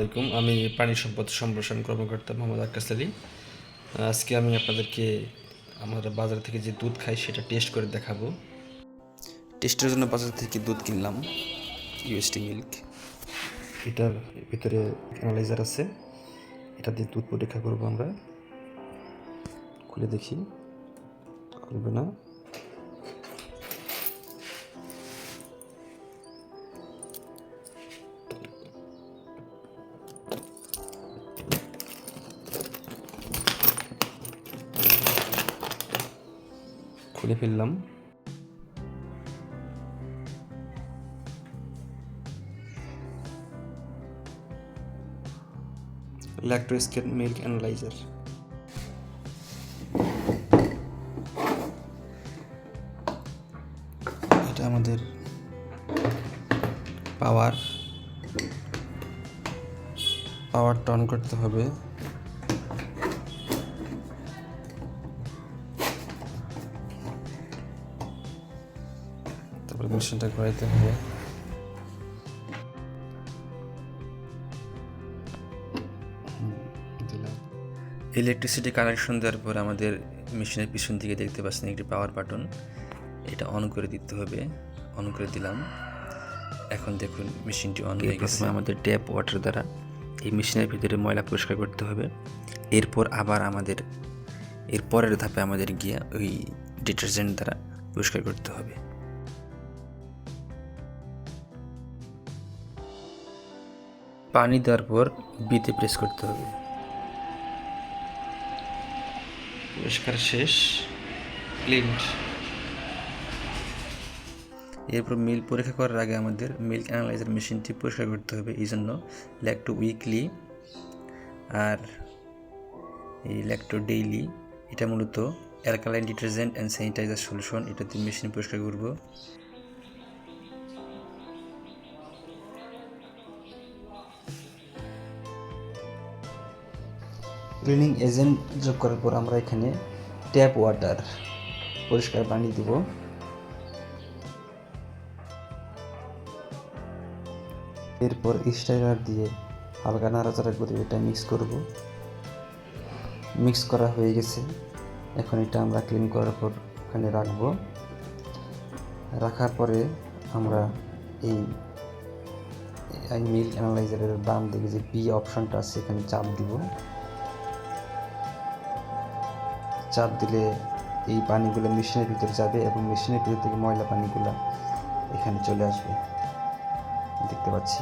আসসালামাইকুম আমি পানি সম্পদ সম্প্রসারণ কর্মকর্তা মোহাম্মদ আক্কাস আলী। আজকে আমি আপনাদেরকে আমরা বাজার থেকে যে দুধ খাই সেটা টেস্ট করে দেখাবো। টেস্টের জন্য বাজার থেকে দুধ কিনলাম ইউএসটি মিল্ক এটার ভিতরে অ্যানালাইজার আছে। এটা দিয়ে দুধ পরীক্ষা করব আমরা। খুলে দেখি। খুলবে না। খুলে ফেললাম। ল্যাক্টোস্কেট মিল্ক অ্যানালাইজার এটা আমাদের পাওয়ার পাওয়ারটা অন করতে হবে। তারপরে মেশিনটা ঘোরাইতে হবে ইলেকট্রিসিটি কানেকশন দেওয়ার পর আমাদের মেশিনের পিছন দিকে দেখতে পাচ্ছেন একটি পাওয়ার বাটন এটা অন করে দিতে হবে। অন করে দিলাম। এখন দেখুন মেশিনটি অন হয়ে গেছে। আমাদের ট্যাপ ওয়াটার দ্বারা এই মেশিনের ভিতরে ময়লা পরিষ্কার করতে হবে। এরপর আবার আমাদের এর পরের ধাপে আমাদের গিয়ে ওই ডিটারজেন্ট দ্বারা পরিষ্কার করতে হবে। পানি দেওয়ার পর বিতে প্রেস করতে হবে। পরিষ্কার শেষ ক্লিনড এরপর মিল পরীক্ষা করার আগে আমাদের মিল্ক অ্যানালাইজার মেশিনটি পরিষ্কার করতে হবে এই জন্য ল্যাকটো উইকলি আর এই ল্যাকটো ডেইলি এটা মূলত alkaline detergent and sanitiser solution এটা দিয়ে মেশিন পরিষ্কার করব। ক্লিনিং এজেন্ট যোগ করার পর আমরা এখানে ট্যাপ ওয়াটার পরিষ্কার পানি দিব। এরপর স্টাইলার দিয়ে হালকা নাড়াচাড়া করে এটা মিক্স করব। মিক্স করা হয়ে গেছে। এখন এটা আমরা ক্লিন করার পর ওখানে রাখব। রাখার পরে আমরা এই মিল্ক অ্যানালাইজারের বাম দিকে যে বি অপশনটা আছে, এখানে চাপ দিব। চাপ দিলে এই পানিগুলো মেশিনের ভিতরে যাবে এবং মেশিনের ভিতর থেকে ময়লা পানিগুলো এখানে চলে আসবে। দেখতে পাচ্ছি।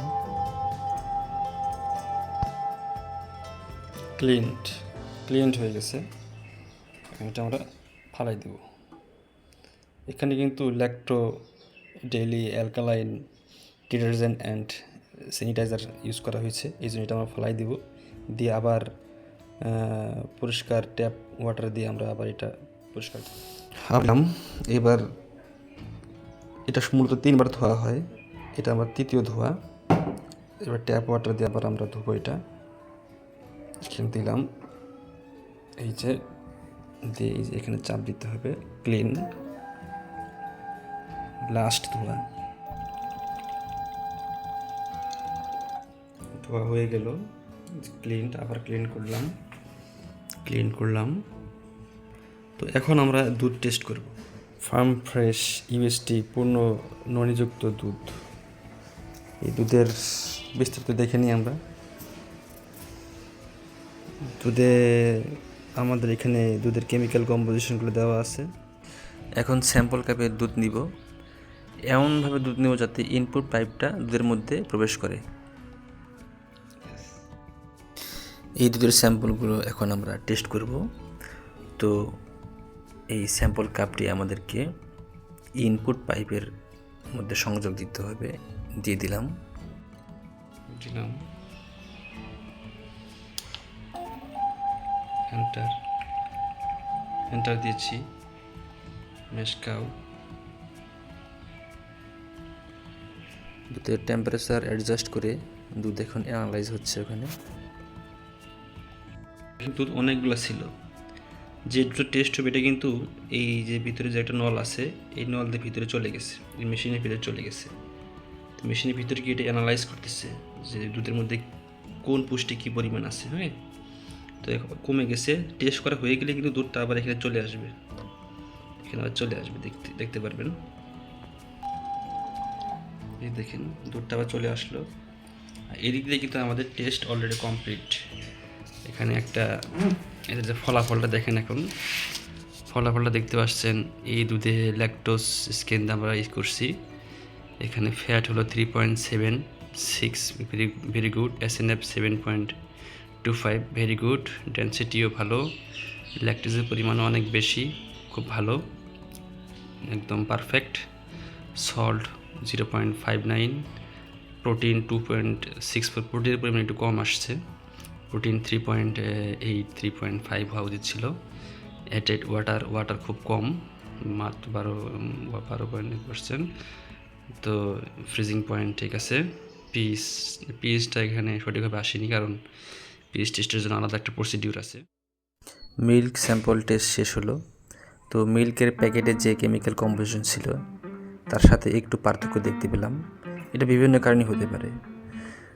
ক্লিনড ক্লিনড হয়ে গেছে। এটা আমরা ফালাই দেব। এখানে কিন্তু Lacto, Daily, alkaline, detergent and sanitiser use করা হয়েছে। এই জন্য এটা আমরা ফালাই দিব। দিয়ে আবার পরিষ্কার ট্যাপ ওয়াটার দিয়ে আমরা আবার এটা পরিষ্কার হাবলাম এবার এটা মূলত তিনবার ধোয়া হয়। এটা আমার তৃতীয় ধোয়া। এবার ট্যাপ ওয়াটার দিয়ে আবার আমরা ধোবো এটা। এখানে দিলাম। এই যে, দিয়ে এই যে এখানে চাপ দিতে হবে। ক্লিন লাস্ট ধোয়া। ধোয়া হয়ে গেল। ক্লিন আবার ক্লিন করলাম। ক্লিন করলাম। তো এখন আমরা দুধ টেস্ট করব। ফার্ম ফ্রেশ ইউএসটি পূর্ণ ননিযুক্ত দুধ। এই দুধের বিস্তারিত দেখে নিই আমরা। দুধে আমাদের এখানে দুধের কেমিক্যাল কম্পোজিশনগুলো দেওয়া আছে। এখন স্যাম্পল কাপে দুধ নিব। এমনভাবে দুধ নেব যাতে ইনপুট পাইপটা দুধের মধ্যে প্রবেশ করে। এই দুধের স্যাম্পলগুলো এখন আমরা টেস্ট করব। তো এই স্যাম্পল কাপটি আমাদেরকে ইনপুট পাইপের মধ্যে সংযোগ দিতে হবে। দিয়ে দিলাম। দিলাম। এন্টার এন্টার দিয়েছি। মেশকাও দুধের টেম্পারেচার অ্যাডজাস্ট করে দুধ এখন অ্যানালাইজ হচ্ছে ওখানে। কিন্তু অনেকগুলো ছিল। যে দুটো টেস্ট হবে এটা কিন্তু এই যে ভিতরে যে একটা নল আছে, এই নল দিয়ে ভিতরে চলে গেছে, এই মেশিনের ভিতরে চলে গেছে। তো মেশিনের ভিতরে কি এটা অ্যানালাইজ করতেছে যে দুধের মধ্যে কোন পুষ্টি কী পরিমাণ আছে হ্যাঁ? তো কমে গেছে টেস্ট করা হয়ে গেলে কিন্তু দুধটা আবার এখানে চলে আসবে। এখানে আবার চলে আসবে, দেখতে দেখতে পারবেন। দেখেন, দুধটা আবার চলে আসলো। এদিক দিয়ে কিন্তু আমাদের টেস্ট অলরেডি কমপ্লিট এখানে একটা, এদের যে ফলাফলটা দেখেন এখন। ফলাফলটা দেখতে পাচ্ছেন, এই দুধে ল্যাকটোস স্কেন আমরা ইউজ করছি। এখানে ফ্যাট হলো three point seven six very very good S N F seven point two five very good ডেন্সিটিও ভালো। ল্যাকটোসের পরিমাণও অনেক বেশি, খুব ভালো। একদম perfect salt zero point five nine protein two point six four প্রোটিনের পরিমাণ একটু কম আসছে। Protein three point eight three point five হওয়া উচিত ছিল। অ্যাটেড ওয়াটার ওয়াটার খুব কম, মাত্র বারো বারো পয়েন্ট পার্সেন্ট তো ফ্রিজিং পয়েন্ট ঠিক আছে। পিস পিএইচটা এখানে সঠিকভাবে আসেনি কারণ পিএইচ টেস্টের জন্য আলাদা একটা প্রসিডিউর আছে। মিল্ক স্যাম্পল টেস্ট শেষ হলো। তো মিল্কের প্যাকেটে যে কেমিক্যাল কম্পোজিশন ছিল, তার সাথে একটু পার্থক্য দেখতে পেলাম। এটা বিভিন্ন কারণে হতে পারে।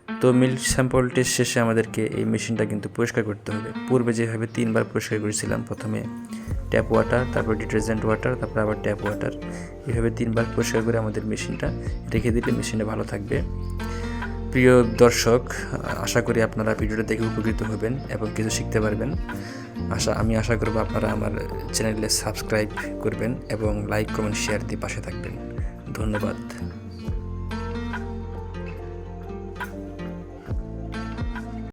তো মিল্ক স্যাম্পল টেস্ট শেষে আমাদেরকে এই মেশিনটা কিন্তু পরিষ্কার করতে হবে। পূর্বে যেভাবে তিনবার পরিষ্কার করেছিলাম, প্রথমে ট্যাপ ওয়াটার তারপর ডিটারজেন্ট ওয়াটার তারপর আবার ট্যাপ ওয়াটার এভাবে তিনবার পরিষ্কার করে আমাদের মেশিনটা রেখে দিলে মেশিনটা ভালো থাকবে। প্রিয় দর্শক, আশা করি আপনারা ভিডিওটা দেখে উপকৃত হবেন এবং কিছু শিখতে পারবেন। আশা, আমি আশা করব আপনারা আমার চ্যানেলে সাবস্ক্রাইব করবেন এবং লাইক, কমেন্ট শেয়ার দিয়ে পাশে থাকবেন। ধন্যবাদ।